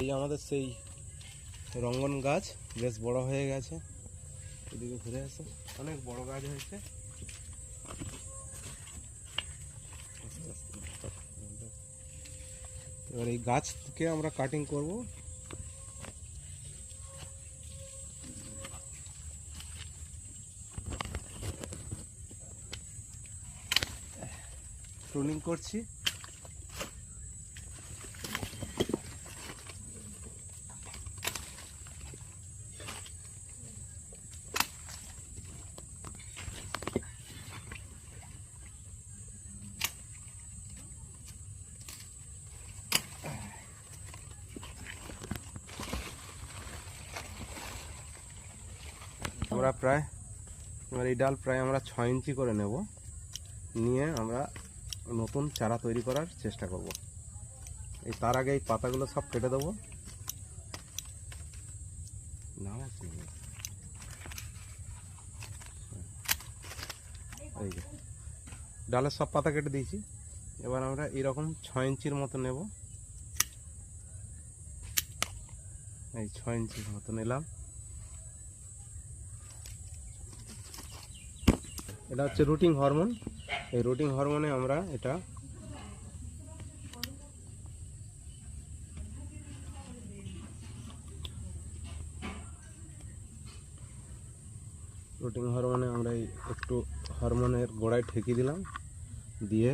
এই আমাদের সেই রঙ্গন গাছ বেশ বড় হয়ে গেছে। এদিকে ঘুরে আসে। অনেক বড় গাছ হয়েছে। এবার এই গাছকে আমরা কাটিং করব। প্রুনিং করছি। আমরা প্রায় এবার এই ডাল প্রায় আমরা ছয় ইঞ্চি করে নেব। নিয়ে আমরা নতুন চারা তৈরি করার চেষ্টা করব। এই তার আগে এই পাতাগুলো সব কেটে দেবো। এই ডালের সব পাতা কেটে দিয়েছি। এবার আমরা এরকম ছয় ইঞ্চির মতো নেব। এই ছয় ইঞ্চির মতো নিলাম। এটা হচ্ছে রুটিং হরমোন। এই রুটিং হরমোনে আমরা এটা রুটিং হরমোনে আমরা এই একটু হরমোনের গোড়ায় ঠেকে দিলাম। দিয়ে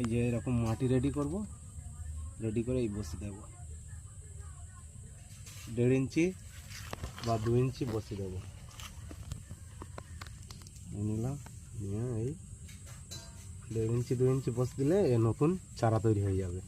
এই যে এরকম মাটি রেডি করব। রেডি করে এই বসে দেব। দেড় ইঞ্চি বা দু ইঞ্চি বসে দেবো। নিলাম নিয়ে এই দেড় ইঞ্চি দু ইঞ্চি বস দিলে নতুন চারা তৈরি হয়ে যাবে।